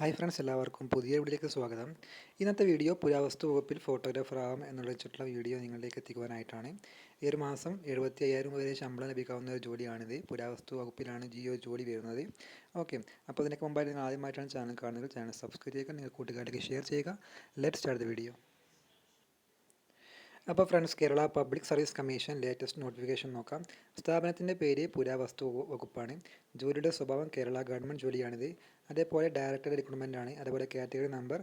Hi friends എല്ലാവർക്കും പുതിയ വീഡിയോയിലേക്ക് സ്വാഗതം. ഇന്നത്തെ വീഡിയോ പുരാവസ്തു വകുപ്പിൽ ഫോട്ടോഗ്രാഫർ ആവാം എന്നുള്ള വെച്ചിട്ടുള്ള വീഡിയോ നിങ്ങളിലേക്ക് എത്തിക്കുവാനായിട്ടാണ്. ഈ ഒരു മാസം എഴുപത്തി അയ്യായിരം വരെ ശമ്പളം ലഭിക്കാവുന്ന ഒരു ജോലിയാണിത്. പുരാവസ്തു വകുപ്പിലാണ് ജിയോ ജോലി വരുന്നത്. ഓക്കെ അപ്പോൾ അതിനൊക്കെ മുമ്പായിട്ട് നിങ്ങൾ ആദ്യമായിട്ടാണ് ചാനൽ കാണുന്നത്. ചാനൽ സബ്സ്ക്രൈബ് ചെയ്യുക നിങ്ങൾ കൂട്ടുകാരിലേക്ക് ഷെയർ ചെയ്യുക. ലെറ്റ് സ്റ്റാർട്ട് ദ വീഡിയോ അപ്പോൾ friends Kerala public service commission latest notification നോക്കാം. സ്ഥാപനത്തിന്റെ പേര് പുരാവസ്തു വകുപ്പാണ്. ജോലിയുടെ സ്വഭാവം കേരള ഗവൺമെന്റ് ജോലിയാണിത്. അതേപോലെ ഡയറക്ടർ റിക്രൂട്ട്മെന്റ് ആണ്. അതേപോലെ കാറ്റഗറി നമ്പർ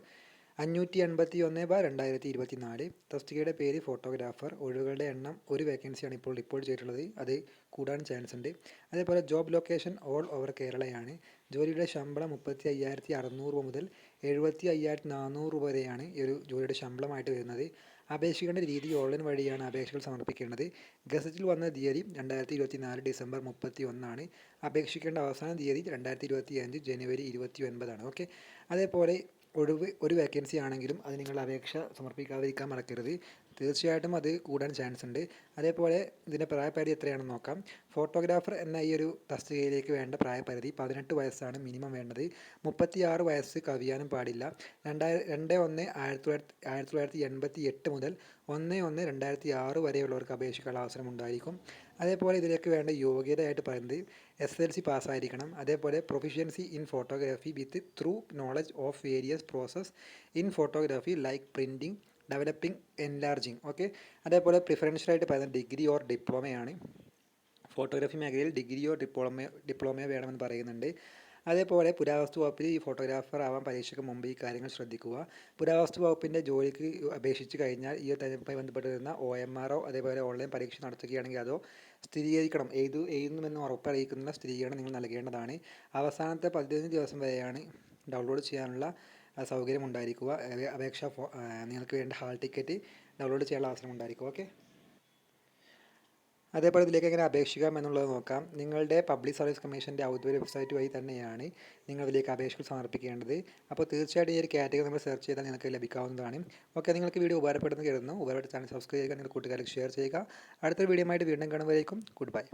അഞ്ഞൂറ്റി എൺപത്തി ഒന്ന് ബാർ രണ്ടായിരത്തി ഇരുപത്തി നാല് തസ്തികയുടെ പേര് ഫോട്ടോഗ്രാഫർ ഒഴിവുകളുടെ എണ്ണം ഒരു വേക്കൻസിയാണ് ഇപ്പോൾ റിപ്പോർട്ട് ചെയ്തിട്ടുള്ളത്. അത് കൂടാൻ ചാൻസ് ഉണ്ട്. അതേപോലെ ജോബ് ലൊക്കേഷൻ ഓൾ ഓവർ കേരളയാണ് ജോലിയുടെ ശമ്പളം മുപ്പത്തി അയ്യായിരത്തി അറുന്നൂറ് രൂപ മുതൽ എഴുപത്തി അയ്യായിരത്തി നാനൂറ് വരെയാണ് ഈ ഒരു ജോലിയുടെ ശമ്പളമായിട്ട് വരുന്നത്. അപേക്ഷിക്കേണ്ട രീതി ഓൺലൈൻ വഴിയാണ് അപേക്ഷകൾ സമർപ്പിക്കേണ്ടത്. ഗസറ്റിൽ വന്ന തീയതി രണ്ടായിരത്തി ഇരുപത്തി നാല് ഡിസംബർ മുപ്പത്തി ഒന്നാണ് അപേക്ഷിക്കേണ്ട അവസാന തീയതി രണ്ടായിരത്തി ഇരുപത്തി അഞ്ച് ജനുവരി ഇരുപത്തി ഒൻപതാണ് ഓക്കെ? അതേപോലെ ഒഴിവ് ഒരു വേക്കൻസി ആണെങ്കിലും അത് നിങ്ങൾ അപേക്ഷ സമർപ്പിക്കാതിരിക്കാൻ മറക്കരുത്. തീർച്ചയായിട്ടും അത് കൂടാൻ ചാൻസ് ഉണ്ട്. അതേപോലെ ഇതിന്റെ പ്രായപരിധി എത്രയാണെന്ന് നോക്കാം. ഫോട്ടോഗ്രാഫർ എന്ന ഈ ഒരു തസ്തികയിലേക്ക് വേണ്ട പ്രായപരിധി പതിനെട്ട് വയസ്സാണ് മിനിമം വേണ്ടത്. മുപ്പത്തി ആറ് വയസ്സ് കവിയാനും പാടില്ല. രണ്ടായിരം രണ്ട് ഒന്ന് ആയിരത്തി തൊള്ളായിരത്തി ആയിരത്തി തൊള്ളായിരത്തി എൺപത്തി എട്ട് മുതൽ ഒന്ന് ഒന്ന് രണ്ടായിരത്തി ആറ് വരെയുള്ളവർക്ക് അപേക്ഷിക്കാനുള്ള അവസരം ഉണ്ടായിരിക്കും. അതേപോലെ ഇതിലേക്ക് വേണ്ട യോഗ്യതയായിട്ട് പറയുന്നത് എസ് എൽ സി പാസ്സായിരിക്കണം. അതേപോലെ proficiency in photography with through knowledge of various process in photography like printing developing enlarging okay അതേപോലെ പ്രിഫറൻഷ്യലായിട്ട് പറയുന്നത് ഡിഗ്രി ഓർ ഡിപ്ലോമയാണ് ഫോട്ടോഗ്രാഫി മേഖലയിൽ ഡിഗ്രിയോ ഡിപ്ലോമയോ ഡിപ്ലോമയോ വേണമെന്ന് പറയുന്നുണ്ട്. അതേപോലെ പുരാവസ്തു വകുപ്പിൽ ഈ ഫോട്ടോഗ്രാഫർ ആവാൻ പരീക്ഷയ്ക്ക് മുമ്പ് ഈ കാര്യങ്ങൾ ശ്രദ്ധിക്കുക. പുരാവസ്തു വകുപ്പിന്റെ ജോലിക്ക് അപേക്ഷിച്ച് കഴിഞ്ഞാൽ ഈ തെരഞ്ഞെടുപ്പുമായി ബന്ധപ്പെട്ട് വരുന്ന ഒ എം ആറോ അതേപോലെ ഓൺലൈൻ പരീക്ഷ നടത്തുകയാണെങ്കിൽ അതോ സ്ഥിരീകരിക്കണം. ഏത് എഴുതുമെന്ന് ഉറപ്പറിയിക്കുന്ന സ്ഥിരീകരണം നിങ്ങൾ നൽകേണ്ടതാണ്. അവസാനത്തെ പതിനഞ്ച് ദിവസം വരെയാണ് ഡൗൺലോഡ് ചെയ്യാനുള്ള സൗകര്യം ഉണ്ടായിരിക്കുക. അപേക്ഷ നിങ്ങൾക്ക് വേണ്ട ഹാൾ ടിക്കറ്റ് ഡൗൺലോഡ് ചെയ്യാനുള്ള അവസരം ഉണ്ടായിരിക്കും. ഓക്കെ? അതേപോലെ ഇതിലേക്ക് എങ്ങനെ അപേക്ഷിക്കാം എന്നുള്ളത് നോക്കാം. നിങ്ങളുടെ പബ്ലിക് സർവീസ് കമ്മീഷന്റെ ഔദ്യോഗിക വെബ്സൈറ്റ് വഴി തന്നെയാണ് നിങ്ങൾ ഇതിലേക്ക് അപേക്ഷകൾ സമർപ്പിക്കേണ്ടത്. അപ്പോൾ തീർച്ചയായിട്ടും ഈ ഒരു കാറ്റഗറി നമ്മൾ സെർച്ച് ചെയ്താൽ നിങ്ങൾക്ക് ലഭിക്കാവുന്നതാണ്. ഓക്കെ നിങ്ങൾക്ക് വീഡിയോ ഉപകാരപ്പെടുന്ന കരുതുന്നു. ഉപകാരപ്പെട്ട ചാനൽ സബ്സ്ക്രൈബ് ചെയ്യുക നിങ്ങൾ കൂട്ടുകാർക്ക് ഷെയർ ചെയ്യുക. അടുത്ത വീഡിയോ ആയിട്ട് വീണ്ടും കാണുമ്പോഴേക്കും ഗുഡ് ബൈ.